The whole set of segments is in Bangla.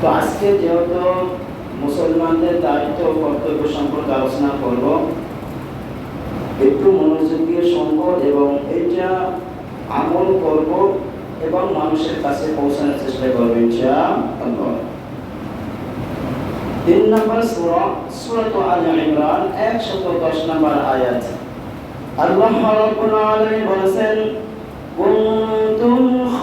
তো আজকে যেহেতু মুসলমানদের দায়িত্ব কর্তব্য সম্পর্কে আলোচনা করব, একটু মনোযোগ দিয়ে শুনব এবং এটা আমল করব এবং মানুষের কাছে পৌঁছানোর চেষ্টা করব, ইনশাআল্লাহ। তিন নম্বর সূরা, সূরাত আল ইমরান 110 নম্বর আয়াত। আল্লাহ রাব্বুল আলামিন বলেছেন, কুনতুম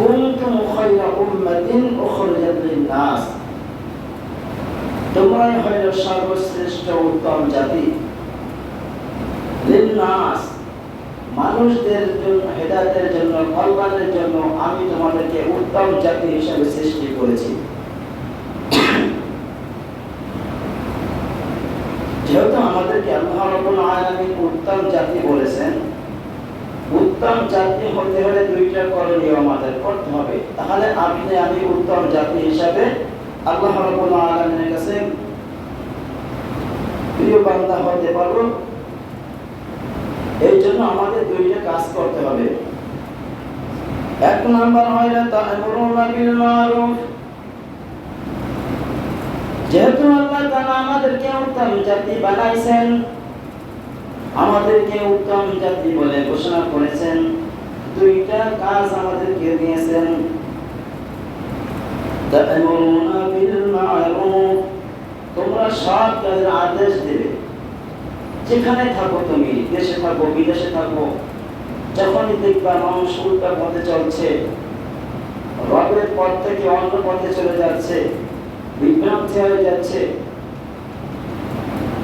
কুনতুম খায়রা উম্মাতিন উখরিজাত লিন-নাস তোমরাই হইল সর্বশ্রেষ্ঠ উত্তম জাতি। লিন-নাস মানুষদের জন্য, হেদায়েতের জন্য, কল্যাণের জন্য আমি তোমাদেরকে উত্তম জাতি হিসেবে সৃষ্টি করেছি। যেহেতু আমাদেরকে আল্লাহ রাব্বুল আলামিন উত্তম জাতি বলেছেন উত্তম জাতি হতে হলে দুইটা করণীয় আমাদের করতে হবে। তাহলে আপনি আমি উত্তম জাতি হিসাবে আল্লাহ রাব্বুল আলামিনের কাছে প্রিয় বান্দা হতে এই জন্য আমাদের দুইটা কাজ করতে হবে। এক নাম্বার হয় না তা'মুরুনা বিল মারুফ। যেহেতু আল্লাহ তাআলা আমাদেরকে উত্তম জাতি বানাইছেন আমাদেরকে উত্তম জাতি বলে ঘোষণা করেছেন। দুইটা কাজ আমাদেরকে দিয়েছেন। তোমরা কাজের আদেশ দেবে। যেখানে থাকো তুমি, দেশে থাকো, বিদেশে থাকো, যখনই দেখবা মানুষ উল্টা পথে চলছে, রবের পথ থেকে অন্য পথে চলে যাচ্ছে, বিভ্রান্তি হয়ে যাচ্ছে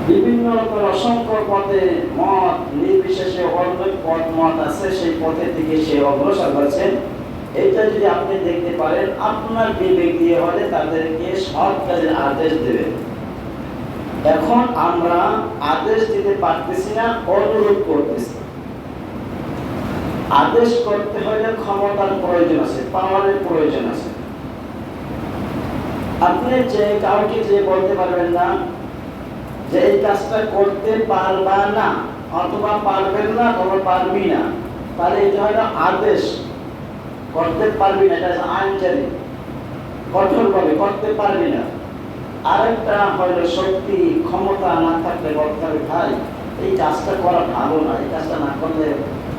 বিভিন্ন রকম অসংখ্য পথে মত নির্বিশেষে অন্য পথ মত আছে, সেই পথের দিকে সে অগ্রসর হচ্ছে। এটা যদি আপনি দেখতে পারেন, আপনার বিবেক দিয়ে হলে তাদেরকে সৎ কাজের আদেশ দেবেন এখন আমরা আদেশ দিতে পারতেছি না, অনুরোধ করতেছি। আদেশ করতে হলে ক্ষমতার প্রয়োজন আছে, পাওয়ারের প্রয়োজন আছে। আপনি যে কাউকে যে বলতে পারবেন না যে এই কাজটা করতে পারবা না, অথবা পারবেন না অথবা পারবি না। তাহলে এটা হলো আদেশ। করতে পারবি না, এটা আইন জারি কঠোরভাবে করতে পারবি না। আরেকটা হলো শক্তি, ক্ষমতা না থাকলে বলতে হবে। ভাই, এই কাজটা করা ভালো না, এই কাজটা না করলে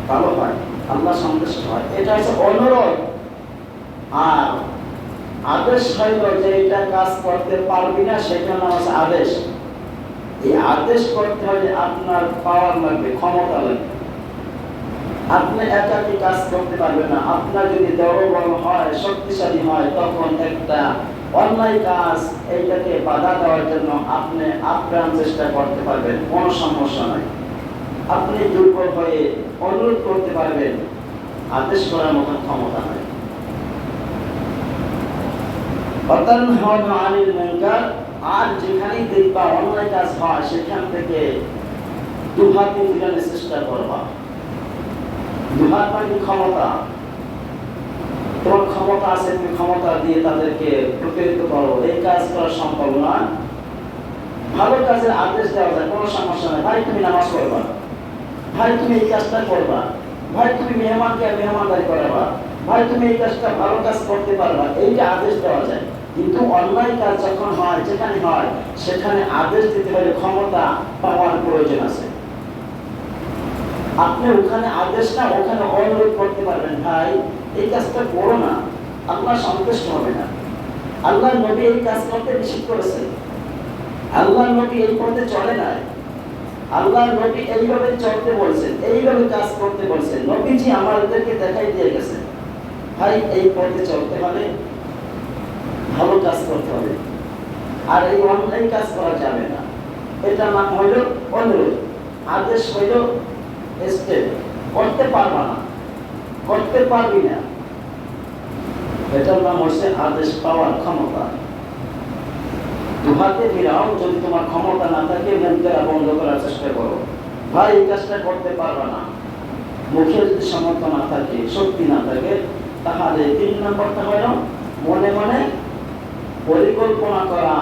ভালো হয়। আল্লাহ সন্তুষ্ট হয়। এটা হচ্ছে অনুরোধ। আর আদেশ হইল যে এটা কাজ করতে পারবি না সেটা নাম আদেশ। এই আদেশ করতে হলে আপনার পাওয়ার লাগবে, ক্ষমতা লাগবে। আপনি একাকি কাজ করতে পারবেন না। আপনার যদি দলবল হয়, শক্তিশালী হয়, তখন একটা অন্যায় কাজ, এইটাকে বাধা দেওয়ার জন্য আপনি আপ্রাণ চেষ্টা করতে পারবেন। কোনো সমস্যা নাই। আপনি দুর্বল হয়ে অনুরোধ করতে পারবেন। আদেশ করার মতন ক্ষমতা নাই। অতানহানা আনিল মুনকার আর যেখানেই দেখবা অন্যায় কাজ হয়, সেখান থেকে চেষ্টা করবা। দুহাত মানে ক্ষমতা? তোমার ক্ষমতা আছে, তুমি ক্ষমতা দিয়ে তাদেরকে প্রতিনিধিত্ব করো। এই কাজ করা সম্ভব নয়। ভালো কাজের আদেশ দেওয়া যায়, কোনো সমস্যা নেই। ভাই, তুমি নামাজ পড়বা। ভাই, তুমি এই কাজটা করবা। ভাই, তুমি মেহমানকে মেহমানদারি করাবা। ভাই তুমি এই কাজটা ভালো কাজ করতে পারবা এইটা আদেশ দেওয়া যায়। কিন্তু অন্যায় কাজ যখন হয়, যেখানে হয়, সেখানে আদেশ দিতে হলে ক্ষমতা পাওয়ার প্রয়োজন আছে। আপনি ওখানে আদেশ না, ওখানে অনুরোধ করতে পারবেন, ভাই, এই কাজটা করো না আল্লাহ সন্তুষ্ট হবে না। আল্লাহ নবী এই কাজ করতে নিষেধ করেছেন। আল্লাহ নবী এই পথে চলে নাই আল্লাহ নবী এইভাবে চলতে বলছেন, এইভাবে কাজ করতে বলছেন। নবীজি আমাদেরকে দেখাই দিয়ে গেছেন। ভাই, এই পথে চলতে হলে ভালো কাজ করতে হবে। আর এই অনলাইন কাজ করা যাবে না। এটা নাম হইল অনুরোধ। আদেশ হইল করতে পারবা না। করতে পারবি না। এটার নাম হচ্ছে আদেশ পাওয়ার ক্ষমতা। দুহাতে ফিরাও যদি তোমার ক্ষমতা না থাকে মুখ বন্ধ করার চেষ্টা করো। ভাই, এই কাজটা করতে পারবে না। মুখে যদি সামর্থ্য না থাকে, শক্তি না থাকে তাহলে তিন নম্বরটা হলো মনে মনে পরিকল্পনা করা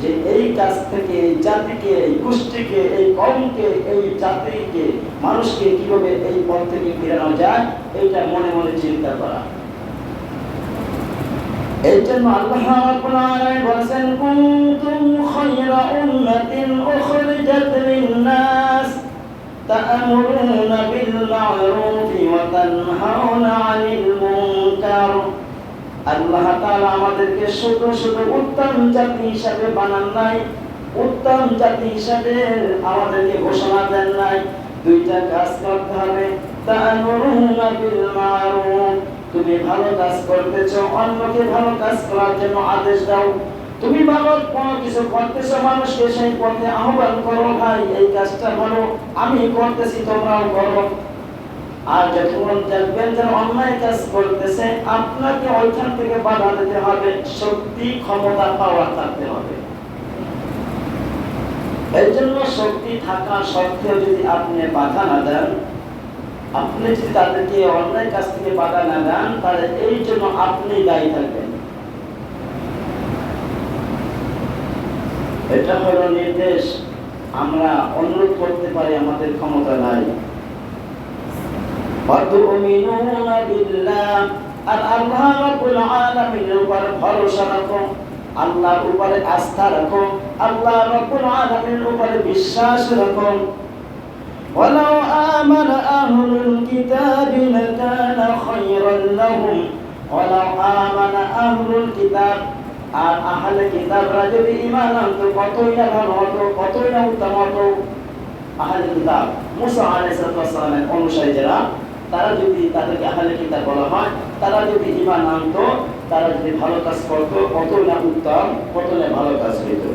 যে এই কাজ থেকে এই জাতিকে, এই গোষ্ঠীকে, এই কমকে, এই জাতিকে, মানুষকে কীভাবে এই পথ থেকে ফেরানো যায়, এইটা মনে মনে চিন্তা করা। এই জন্য আল্লাহ রাব্বুল বলেছেন, কুনতুম খায়রা উম্মাতিন উখরিজাত লিন-নাস। মা'রুফ ওয়া তানহাউনা 'আনিল মুনকার আল্লাহ তাআলা আমাদেরকে শুধু শুধু উত্তম জাতি হিসাবে বানান নাই, উত্তম জাতি হিসাবে আমাদেরকে ঘোষণা দেন নাই। দুইটা কাজ করতে হবে। তা'মুরুনা বিল মা'রুফ তুমি ভালো কাজ করতেছো, অন্যকে ভালো কাজ করার জন্য আদেশ দাও। তুমি ভালো কোনো কিছু করতেছো মানুষকে, সেই পথে আহ্বান করো ভাই, এই কাজটা ভালো, আমি করতেছি, তোমরাও করো। আর যখন দেখবেন যে অন্যায় কাজ করতেছে, আপনাকে ওইখান থেকে বাধা দিতে হবে, শক্তি, ক্ষমতা পাওয়ার থাকতে হবে। এই জন্য শক্তি থাকা সত্ত্বেও যদি আপনি বাধা না দেন, আপনি যদি তাদেরকে অন্যায় কাছ থেকে বাধা না দেন, তাহলে এই জন্য আপনি দায়ী থাকবেন। এটা হলো নির্দেশ আমরা অনুরোধ করতে পারি আমাদের ক্ষমতা নাই وتؤمنون بالله আর আল্লাহ রাব্বুল আলামিনের উপর ভরসা রাখো আল্লাহর উপরে আস্থা রাখো আল্লাহ রাব্বুল আলামিনের উপরে বিশ্বাস রাখো ولو آمن أهل الكتاب لكان خيرا لهم ولو آمن أهل الكتاب আর আহলে কিতাবরা যদি ঈমান আনতো কতই না ভালো হতো কতই না উত্তম হতো? আহলে কিতাব, মুসা আলাইহিস সালামের অনুসারী যারা, তারা যদি তাদেরকে আহলে কিতাব বলা হয়, তারা যদি ঈমান আনতো, তারা যদি ভালো কাজ করতো কতই না উত্তম কত না ভালো কাজ হইতো।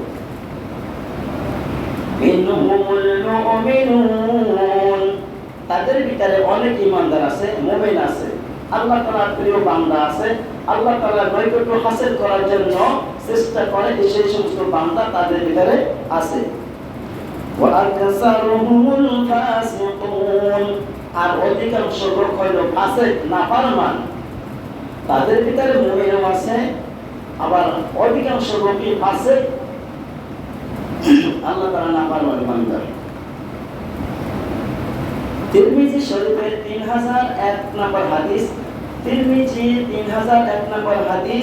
তাদের ভিতরে অনেক ইমানদার আছে, মুমিন আছে, আল্লাহ তাআলার প্রিয় বান্দা আছে আল্লাহ তাআলার নৈকট্য হাসিল করার জন্য চেষ্টা করে যে সেই সমস্ত বান্দা তাদের ভিতরে আছে। আর অধিকাংশ লোক হইল ফাসিক, নাফরমান। তাদের ভিতরে মুমিনও আছে, আবার অধিকাংশ লোকই ফাসিক। আল্লাহ তাআলা নাফরমান বান্দা তিরমিজি শরীফের তিন হাজার এক নম্বর হাদিস তিরমিজি তিন হাজার এক নম্বর হাদিস